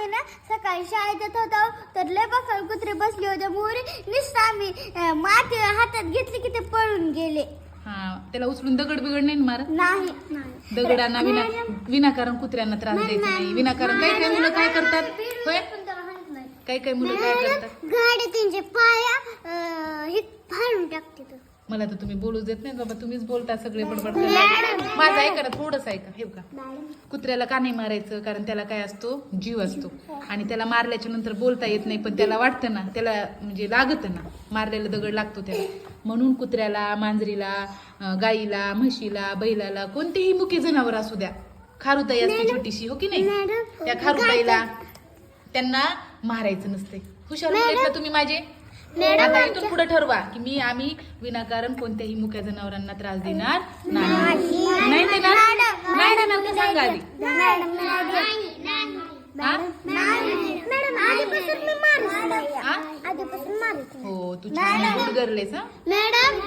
आम्ही ना सकाळी शाळेत येत होतो. तर लय बसाल कुत्रे बसले होते. मोरी नुसतं आम्ही अं, माती हातात घेतली की ते पळून गेले. हा त्याला उचलून दगड बिगड नाही ना मारत? नाही नाही. दगडांना विना विनाकारण कुत्र्यांना त्रास द्यायचा नाही. विनाकारण काही काही मुलं काय करतात? होय. काही काही मुलं काय करतात? गाडी त्यांचे पाया अं, हे फाडून टाकते तर. मला तर तुम्ही बोलूच देत नाही बाबा तुम्हीच बोलता सगळे बडबड करता. माझं ऐका ना थोडंच ऐका. हे का कुत्र्याला का नाही मारायचं? कारण त्याला काय असतो? जीव असतो. आणि त्याला मारल्याच्या नंतर बोलता येत नाही पण त्याला वाटतं ना त्याला म्हणजे लागत ना. मारलेला दगड लागतो त्याला. म्हणून कुत्र्याला मांजरीला गाईला म्हशीला बैलाला कोणतेही मुके जनावर असू द्या. खारुताई असते छोटीशी हो की नाही? त्या खारुताईला त्यांना मारायचं नसते हुशार तुम्ही माझे? आता इथून पुढे ठरवा की मी आम्ही विनाकारण कोणत्याही मुक्या जनावरांना त्रास देणार नाही. नाही. देणार नाही देणार. का सांगा आधी. मॅडम हा? मॅडम आधीपासून मी मारत. हा? आधीपासून मारत. हो तू छान गुड गर्लेस हा? मॅडम